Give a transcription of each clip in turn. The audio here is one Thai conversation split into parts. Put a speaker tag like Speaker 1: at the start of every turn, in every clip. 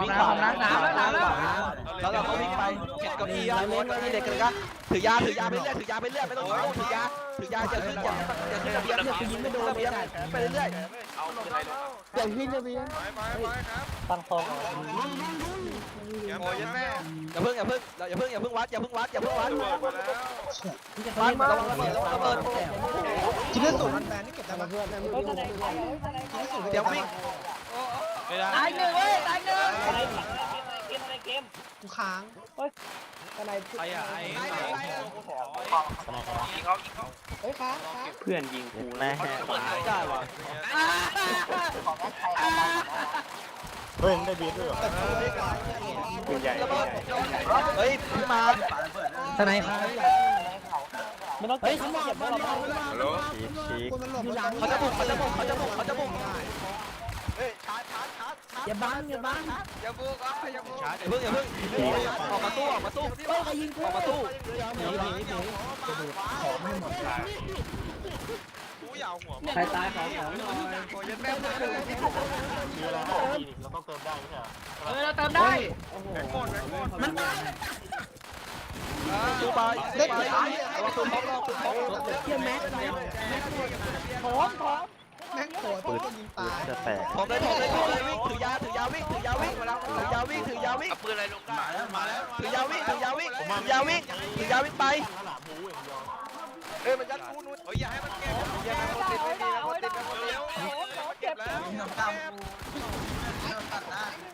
Speaker 1: วิ่งขวานะแล้วเราก็วิ่งไปเก็บเก้าอี้อะไรเล่นเด็กกันนะถือยาถือยาไปเรื่อยถือยาไปเรื่อยไม่ต้องถือยาถือยาจะาขึ้นอย่าอย่าขึ้นระเบียงอย่าขยิงไม่โดนระเบียงไปเรื่อย
Speaker 2: เอาไปเลย
Speaker 3: อย่าขึ้นระเบียงตั้งทอง
Speaker 4: อย่า
Speaker 1: เพิ่งอย่าเพิ่งอย่าเพิ่งอย่าเพิ่งวัดอย่าเพิ่งวัดอย่าเพิ่งวัด
Speaker 4: วัดมา
Speaker 1: ระเบิดระเบิด
Speaker 3: ชิ้นสุดแฟนนี่เก็บได้เพื่อน
Speaker 1: เดี๋ยววิ่ง
Speaker 2: ไม่ได้
Speaker 1: ตายหนึ่งเว้ยตายหนึ่ง
Speaker 3: กูค้างเฮ้ยอะไร
Speaker 2: ใครอะไอ้
Speaker 1: ตายหนึ่งตายหนึ่ง
Speaker 2: ยิงเขายิงเขา
Speaker 3: เฮ้ยค้างค้าง
Speaker 5: เพื่อนยิงกูแน่
Speaker 2: ได้ว่ะ
Speaker 5: เฮ้ยได้บีทด้วยเหรอปืนใหญ่
Speaker 1: ระเบิดเฮ้ยพี่มา
Speaker 3: ทนายค้างไม่ต้องเฮ้ยเขาบอกว่าเรา
Speaker 4: ฮัลโหล
Speaker 5: ชีกชีก
Speaker 3: คนมันหลบหลัง
Speaker 1: เขาจะบุกเขาจะบุกเขาจะบุกเขาจะบุก
Speaker 3: อย่าบังอย่าบัง
Speaker 4: อย่าบุกอะอย่าบุก
Speaker 1: อย่าเพิ่งอย่าเพิ่งออกมาสู้ออกมาสู้
Speaker 3: เฮ้ยใครยิงกู
Speaker 1: ออกมาสู้
Speaker 3: หนีหนีหนีจะดูของไม่หมด
Speaker 4: กูอย่าเอาหัว
Speaker 3: ใครตายของของ
Speaker 4: โอ้ยแม่มาเลย
Speaker 5: มีอะไรเราต้องเติมได้ไหม
Speaker 3: เออเราเติมได้
Speaker 4: แม่งหมดแม่งหมด
Speaker 3: มันตาย
Speaker 1: สู้ไปสู้ไประวังสู้พร้อมระวังสู้พร้อม
Speaker 3: เทียมแม็กแม็กถอนถอนแม็กโผล่ปืนยิงตาย
Speaker 5: จะแต ก
Speaker 1: พร้อมเลยพร้อมเลยพร้อมเลยวิ่งถือยาถือยาวิ่งถือยาวิ่งถือยาวิ่งถือยาวิ่ง
Speaker 2: เอาปืนอะไรลงได้มาแล้วมาแล้ว
Speaker 1: ถือยาวิ่งถือยาวิ่งถือยาวิ่งถือยาวิ่งไป
Speaker 4: เอ้ยมันยัดกูนู้นเฮ้ยอย่าให้มันเก็บอย่าให้มันติดไม่ดีนะมันติดกันหมดเร็วเก็บแล้ว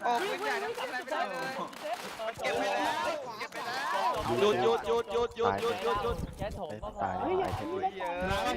Speaker 4: โอ้ปืนใหญ่นะทำอะไรไม่ได้เลยเก็บไปแล้วเก็บไปแล้ว
Speaker 1: หยุดหยุดหยุดหยุดหยุดหยุดหยุดหยุด
Speaker 5: ตายตาย
Speaker 4: เฮ้ย